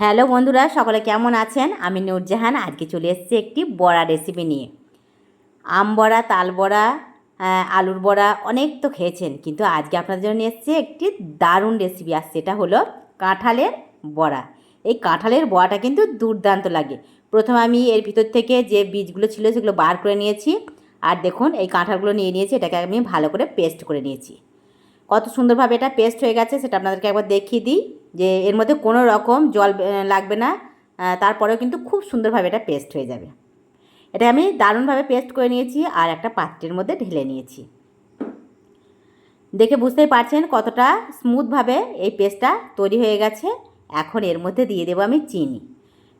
Hello বন্ধুরা, সকলে কেমন আছেন? আমি নূরজাহান, আজকে চলে এসেছি একটি বড়া রেসিপি নিয়ে। আম বড়া, তাল বড়া আলুর বড়া অনেক তো খেয়েছেন, কিন্তু আজকে আপনাদের জন্য নিয়ে এসেছি একটি দারুণ রেসিপি আর সেটা হলো কাঁঠালের বড়া। এই কাঁঠালের বড়াটা কিন্তু দুর্দান্ত লাগে। প্রথমে আমি এর ভিতর থেকে যে বীজগুলো ছিল সেগুলো বার করে নিয়েছি, আর দেখুন, এই কাঁঠালগুলো নিয়ে নিয়েছি, এটাকে আমি ভালো করে পেস্ট করে নিয়েছি। কত সুন্দরভাবে এটা পেস্ট হয়ে গেছে, সেটা আপনাদেরকে একবার দেখিয়ে দিই। যে এর মধ্যে কোনো রকম জল লাগবে না তারপরেও কিন্তু খুব সুন্দরভাবে এটা পেস্ট হয়ে যাবে। এটা আমি দারুণভাবে পেস্ট করে নিয়েছি আর একটা পাত্রের মধ্যে ঢেলে নিয়েছি। দেখে বুঝতেই পারছেন কতটা স্মুথভাবে এই পেস্টটা তৈরি হয়ে গেছে। এখন এর মধ্যে দিয়ে দেবো আমি চিনি।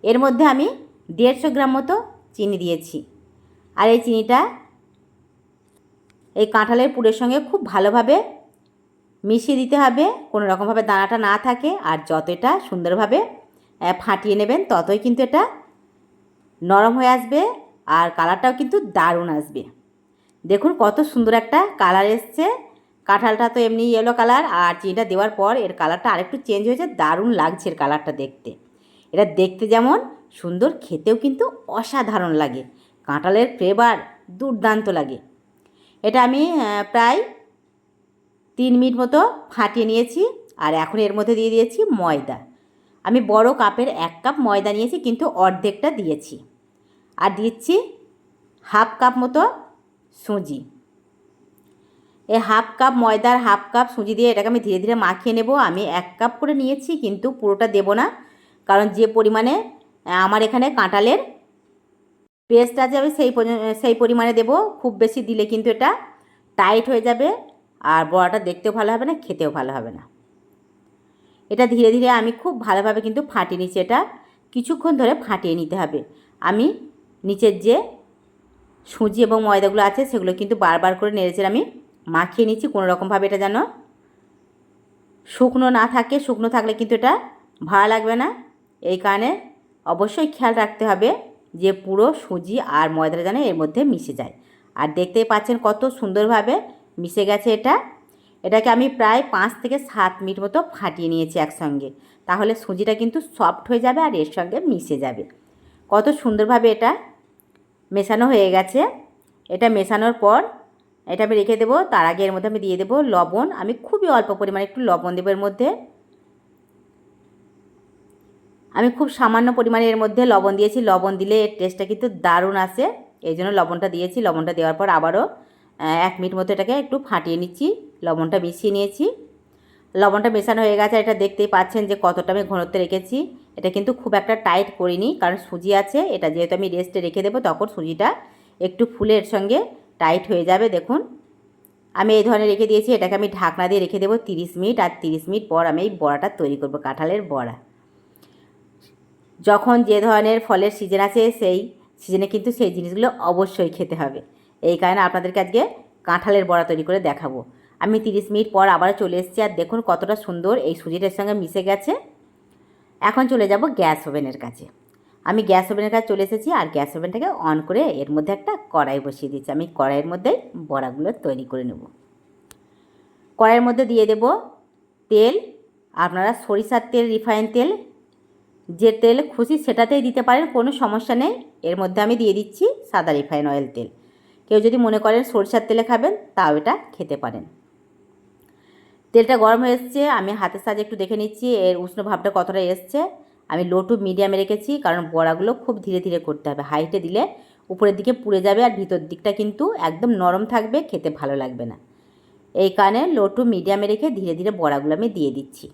এর মধ্যে আমি দেড়শো গ্রাম মতো চিনি দিয়েছি। আর এই চিনিটা এই কাঁঠালের পুরের সঙ্গে খুব ভালোভাবে মিশিয়ে দিতে হবে। কোনো রকমভাবে দানাটা না থাকে আর যতটা সুন্দরভাবে ফাটিয়ে নেবেন ততই কিন্তু এটা নরম হয়ে আসবে আর কালারটাও কিন্তু দারুণ আসবে। দেখুন কত সুন্দর একটা কালার এসছে। কাঁঠালটা তো এমনি ইয়েলো কালার আর চিনিটা দেওয়ার পর এর কালারটা আরেকটু চেঞ্জ হয়েছে, দারুণ লাগছে এর কালারটা দেখতে। এটা দেখতে যেমন সুন্দর, খেতেও কিন্তু অসাধারণ লাগে। কাঁঠালের ফ্লেভার দুর্দান্ত লাগে। এটা আমি প্রায় তিন মিনিট মতো ফাটিয়ে নিয়েছি আর এখন এর মধ্যে দিয়ে দিয়েছি ময়দা। আমি বড় কাপের এক কাপ ময়দা নিয়েছি, কিন্তু অর্ধেকটা দিয়েছি। আর দিচ্ছি হাফ কাপ মতো সুজি। এই হাফ কাপ ময়দার হাফ কাপ সুজি দিয়ে এটাকে আমি ধীরে ধীরে মাখিয়ে নেব। আমি এক কাপ করে নিয়েছি, কিন্তু পুরোটা দেব না, কারণ যে পরিমাণে আমার এখানে কাঁটালের পেস্ট আছে, আমি সেই সেই পরিমাণে দেব। খুব বেশি দিলে কিন্তু এটা টাইট হয়ে যাবে। আর বড়াটা দেখতেও ভালো হবে না, খেতেও ভালো হবে না। এটা ধীরে ধীরে আমি খুব ভালোভাবে কিন্তু ফাটিয়ে নিচ্ছি। এটা কিছুক্ষণ ধরে ফাটিয়ে নিতে হবে। আমি নিচের যে সুজি এবং ময়দাগুলো আছে, সেগুলো কিন্তু বারবার করে নেড়েছে আমি মাখিয়ে নিচ্ছি। কোনো রকমভাবে এটা যেন শুকনো না থাকে। শুকনো থাকলে কিন্তু এটা ভালো লাগবে না। এই কারণে অবশ্যই খেয়াল রাখতে হবে যে পুরো সুজি আর ময়দাটা যেন এর মধ্যে মিশে যায়। আর দেখতেই পাচ্ছেন কত সুন্দরভাবে মিশে গেছে এটা। এটাকে আমি প্রায় পাঁচ থেকে সাত মিনিট মতো ফাটিয়ে নিয়েছি একসঙ্গে। তাহলে সুজিটা কিন্তু সফট হয়ে যাবে আর এর সঙ্গে মিশে যাবে। কত সুন্দরভাবে এটা মেশানো হয়ে গেছে। এটা মেশানোর পর এটা আমি রেখে দেবো। তার আগে এর মধ্যে আমি দিয়ে দেবো লবণ। আমি খুবই অল্প পরিমাণে একটু লবণ দেবো এর মধ্যে। আমি খুব সামান্য পরিমাণে এর মধ্যে লবণ দিয়েছি। লবণ দিলে এর টেস্টটা কিন্তু দারুণ আসে। এই জন্য লবণটা দিয়েছি। লবণটা দেওয়ার পর আবারও এক মিনিট মতো এটাকে একটু ফাটিয়ে নিচ্ছি। লবণটা মিশিয়ে নিয়েছি। লবণটা মেশানো হয়ে গেছে এটা দেখতেই পাচ্ছেন যে কতটা আমি ঘনত্ব রেখেছি। এটা কিন্তু খুব একটা টাইট করিনি, কারণ সুজি আছে। এটা যেহেতু আমি রেস্টে রেখে দেবো, তখন সুজিটা একটু ফুলের সঙ্গে টাইট হয়ে যাবে, দেখুন। আমি এই ধরনের রেখে দিয়েছি, এটাকে আমি ঢাকনা দিয়ে রেখে দেবো তিরিশ মিনিট, আর তিরিশ মিনিট পর আমি এই বড়াটা তৈরি করব, কাঁঠালের বড়া। যখন যে ধরনের ফলের সিজন আছে, সেই সিজনে কিন্তু সেই জিনিসগুলো অবশ্যই খেতে হবে। এই কারণে আপনাদেরকে আজকে কাঁঠালের বড়া তৈরি করে দেখাবো। আমি তিরিশ মিনিট পর আবার চলে এসেছি আর দেখুন কতটা সুন্দর এই সুজিটার সঙ্গে মিশে গেছে। এখন চলে যাব গ্যাস ওভেনের কাছে। আমি গ্যাস ওভেনের কাছে চলে এসেছি আর গ্যাস ওভেনটাকে অন করে এর মধ্যে একটা কড়াই বসিয়ে দিচ্ছি। আমি কড়াইয়ের মধ্যে বড়াগুলো তৈরি করে নেব। কড়াইয়ের মধ্যে দিয়ে দেব তেল। আপনারা সরিষার তেল, রিফাইন তেল, যে তেল খুশি সেটাতেই দিতে পারেন, কোনো সমস্যা নেই। এর মধ্যে আমি দিয়ে দিচ্ছি সাদা রিফাইন অয়েল তেল। কেউ যদি মনে করেন সরষার তেলে খাবেন, তাও এটা খেতে পারেন। তেলটা গরম হয়ে এসছে, আমি হাতের সাহায্যে একটু দেখে নিচ্ছি, এর উষ্ণ ভাবটা কতটা এসছে। আমি লো টু মিডিয়ামে রেখেছি, কারণ বড়াগুলো খুব ধীরে ধীরে করতে হবে। হাইটে দিলে উপরের দিকে পুড়ে যাবে আর ভিতর দিকটা কিন্তু একদম নরম থাকবে, খেতে ভালো লাগবে না। এই কারণে লো টু মিডিয়ামে রেখে ধীরে ধীরে বড়াগুলো আমি দিয়ে দিচ্ছি।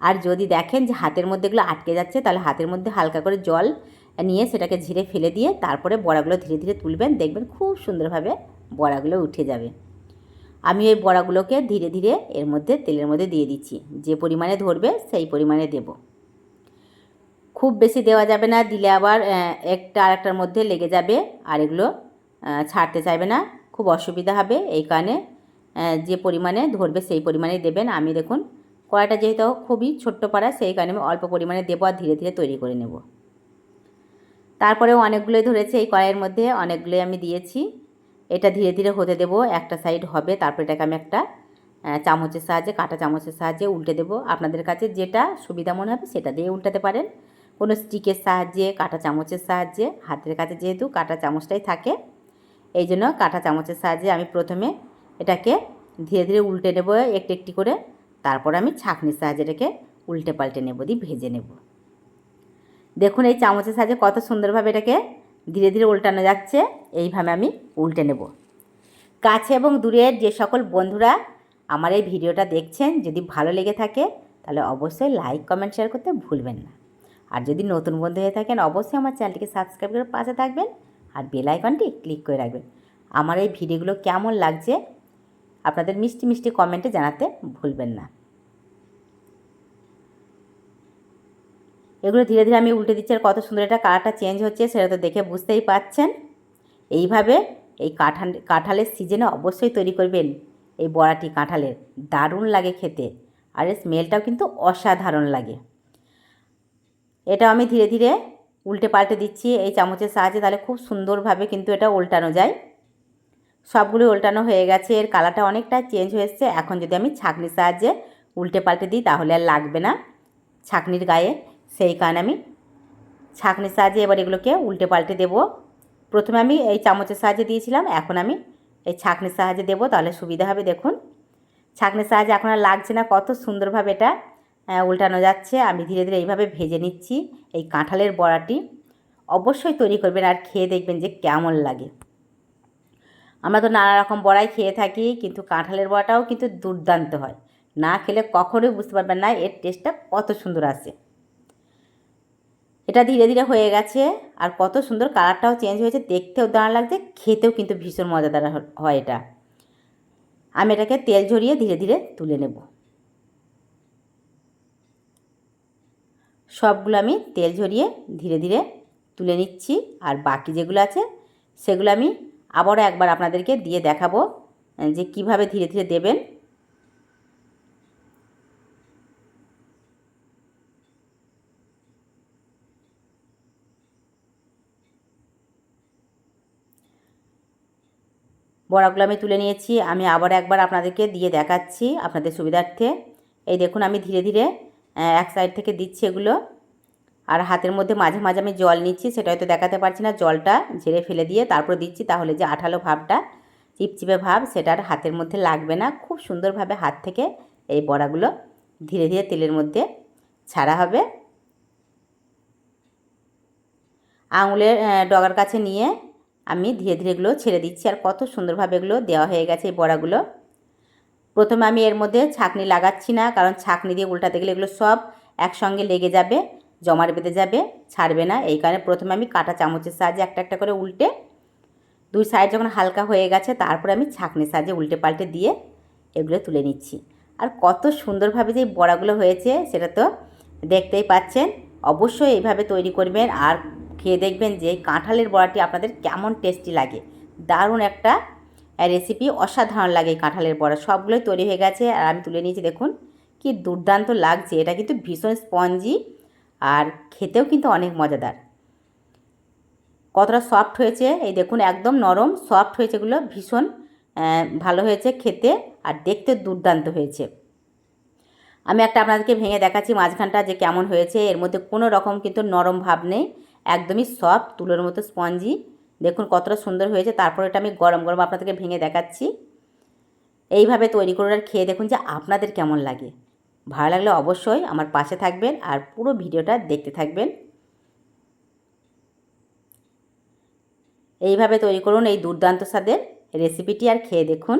আর যদি দেখেন যে হাতের মধ্যে এগুলো আটকে যাচ্ছে, তাহলে হাতের মধ্যে হালকা করে জল নিয়ে সেটাকে ঝিরে ফেলে দিয়ে তারপরে বড়াগুলো ধীরে ধীরে তুলবেন, দেখবেন খুব সুন্দরভাবে বড়াগুলো উঠে যাবে। আমি ওই বড়াগুলোকে ধীরে ধীরে এর মধ্যে, তেলের মধ্যে দিয়ে দিচ্ছি। যে পরিমাণে ধরবে সেই পরিমাণে দেব। খুব বেশি দেওয়া যাবে না, দিলে আবার একটা আর একটার মধ্যে লেগে যাবে আর এগুলো ছাড়তে চাইবে না। খুব অসুবিধা হবে এই কারণে যে পরিমাণে ধরবে সেই পরিমাণেই দেবেন। আমি দেখুন, কড়াইটা যেহেতু খুবই ছোট্ট পাড়া, সেই কারণে আমি অল্প পরিমাণে দেবো আর ধীরে ধীরে তৈরি করে নেব। তারপরেও অনেকগুলোই ধরেছে, এই কড়াইয়ের মধ্যে অনেকগুলোই আমি দিয়েছি। এটা ধীরে ধীরে হতে দেব, একটা সাইড হবে, তারপর এটাকে আমি একটা চামচের সাহায্যে, কাঁটা চামচের সাহায্যে উল্টে দেবো। আপনাদের কাছে যেটা সুবিধা মনে হবে সেটা দিয়ে উল্টাতে পারেন। কোনো স্টিকের সাহায্যে, কাঁটা চামচের সাহায্যে, হাতের কাছে যেহেতু কাঁটা চামচটাই থাকে, এই জন্য কাঁটা চামচের সাহায্যে আমি প্রথমে এটাকে ধীরে ধীরে উল্টে নেব একটু একটি করে। তারপর আমি ছাঁকনির সাহায্যে এটাকে উল্টে পাল্টে নেব, দিয়ে ভেজে নেব। দেখুন এই চামচের সাহায্যে কত সুন্দরভাবে এটাকে ধীরে ধীরে উল্টানো যাচ্ছে। এইভাবে আমি উল্টে নেব। কাছে এবং দূরের যে সকল বন্ধুরা আমার এই ভিডিওটা দেখছেন, যদি ভালো লেগে থাকে, তাহলে অবশ্যই লাইক, কমেন্ট, শেয়ার করতে ভুলবেন না। আর যদি নতুন বন্ধু হয়ে থাকেন, অবশ্যই আমার চ্যানেলটিকে সাবস্ক্রাইব করে পাশে থাকবেন আর বেল আইকনটি ক্লিক করে রাখবেন। আমার এই ভিডিওগুলো কেমন লাগছে, আপনাদের মিষ্টি মিষ্টি কমেন্টে জানাতে ভুলবেন না। এগুলো ধীরে ধীরে আমি উল্টে দিচ্ছি। আর কত সুন্দর এটা কালারটা চেঞ্জ হচ্ছে, সেটা তো দেখে বুঝতেই পাচ্ছেন। এইভাবে এই কাঁঠাল, কাঁঠালের সিজনে অবশ্যই তৈরি করবেন এই বড়াটি কাঁঠালের। দারুণ লাগে খেতে। আর এর স্মেলটাও কিন্তু অসাধারণ লাগে। এটা আমি ধীরে ধীরে উল্টে পাল্টে দিচ্ছি। এই চামচের সাহায্যে তাহলে খুব সুন্দরভাবে কিন্তু এটা উল্টানো যায়। সবগুলো উল্টানো হয়ে গেছে। এর কালারটা অনেকটা চেঞ্জ হয়ে এসছে। এখন যদি আমি ছাঁকনির সাহায্যে উল্টে পাল্টে দিই, তাহলে আর লাগবে না। ছাঁকনির গায়ে সেই কারণে আমি ছাঁকনির সাহায্যে এবার এগুলোকে উল্টে পাল্টে দেবো। প্রথমে আমি এই চামচের সাহায্যে দিয়েছিলাম, এখন আমি এই ছাঁকনির সাহায্যে দেবো, তাহলে সুবিধা হবে দেখুন। ছাঁকনির সাহায্যে এখন আর লাগছে না, কত সুন্দরভাবে এটা উল্টানো যাচ্ছে। আমি ধীরে ধীরে এইভাবে ভেজে নিচ্ছি এই কাঁঠালের বড়াটি। অবশ্যই তৈরি করবেন আর খেয়ে দেখবেন যে কেমন লাগে। আমরা তো নানা রকম বড়াই খেয়ে থাকি, কিন্তু কাঁঠালের বড়াটাও কিন্তু দুর্দান্ত হয়। না খেলে কখনোই বুঝতে পারবেন না, এর টেস্টটা কত সুন্দর আসে। এটা ধীরে ধীরে হয়ে গেছে। আর কত সুন্দর কালারটাও চেঞ্জ হয়েছে। দেখতেও দাঁড়া লাগছে, খেতেও কিন্তু ভীষণ মজাদার হয় এটা। আমি এটাকে তেল ঝরিয়ে ধীরে ধীরে তুলে নেব। সবগুলো আমি তেল ঝরিয়ে ধীরে ধীরে তুলে নিচ্ছি। আর বাকি যেগুলো আছে, সেগুলো আমি আবারও একবার আপনাদেরকে দিয়ে দেখাবো, যে কীভাবে ধীরে ধীরে দেবেন। বড়াগুলো আমি তুলে নিয়েছি। আমি আবার একবার আপনাদেরকে দিয়ে দেখাচ্ছি আপনাদের সুবিধার্থে। এই দেখুন, আমি ধীরে ধীরে এক সাইড থেকে দিচ্ছি এগুলো। আর হাতের মধ্যে মাঝে মাঝে আমি জল নিচ্ছি, সেটা হয়তো দেখাতে পারছি না। জলটা ঝেড়ে ফেলে দিয়ে তারপর দিচ্ছি, তাহলে যে আঠালো ভাবটা, চিপচিপে ভাব, সেটা আর হাতের মধ্যে লাগবে না। খুব সুন্দরভাবে হাত থেকে এই বড়াগুলো ধীরে ধীরে তেলের মধ্যে ছাড়া হবে। আঙুলের ডগার কাছে নিয়ে আমি ধীরে ধীরে এগুলো ছেড়ে দিচ্ছি আর কত সুন্দরভাবে এগুলো দেওয়া হয়ে গেছে এই বড়াগুলো। প্রথমে আমি এর মধ্যে ছাকনি লাগাচ্ছি না, কারণ ছাকনি দিয়ে উল্টাতে গেলে এগুলো সব একসঙ্গে লেগে যাবে, জমাট বেঁধে যাবে, ছাড়বে না। এই কারণে প্রথমে আমি কাটা চামচের সাহায্যে একটা একটা করে উল্টে, দুই সাইড যখন হালকা হয়ে গেছে তারপরে আমি ছাকনির সাহায্যে উল্টে পাল্টে দিয়ে এগুলো তুলে নিচ্ছি। আর কত সুন্দরভাবে যে বড়াগুলো হয়েছে, সেটা তো দেখতেই পাচ্ছেন। অবশ্যই এইভাবে তৈরি করবেন আর খেয়ে দেখবেন যে কাঁঠালের বড়াটি আপনাদের কেমন টেস্টি লাগে। দারুণ একটা রেসিপি অসাধারণ লাগে কাঁঠালের বড়া। সবগুলোই তৈরি হয়ে গেছে আর আমি তুলে নিয়েছি, দেখুন কি দুর্দান্ত লাগছে। এটা কিন্তু ভীষণ স্পঞ্জি আর খেতেও কিন্তু অনেক মজাদার। কতটা সফট হয়েছে, এই দেখুন একদম নরম সফট হয়েছে এগুলো, ভীষণ ভালো হয়েছে খেতে আর দেখতে দুর্দান্ত হয়েছে। আমি একটা আপনাদেরকে ভেঙে দেখাচ্ছি মাঝখানটা যে কেমন হয়েছে, এর মধ্যে কোনো রকম কিন্তু নরম ভাব নেই। একদমই সফট তুলোর মতো স্পঞ্জি। দেখুন কতটা সুন্দর হয়েছে। তারপর এটা আমি গরম গরম আপনাদেরকে ভেঙে দেখাচ্ছি। এইভাবে তৈরি করে আর খেয়ে দেখুন যে আপনাদের কেমন লাগে। ভালো লাগলে অবশ্যই আমার পাশে থাকবেন আর পুরো ভিডিওটা দেখতে থাকবেন। এইভাবে তৈরি করুন এই দুর্দান্ত স্বাদের রেসিপিটি আর খেয়ে দেখুন।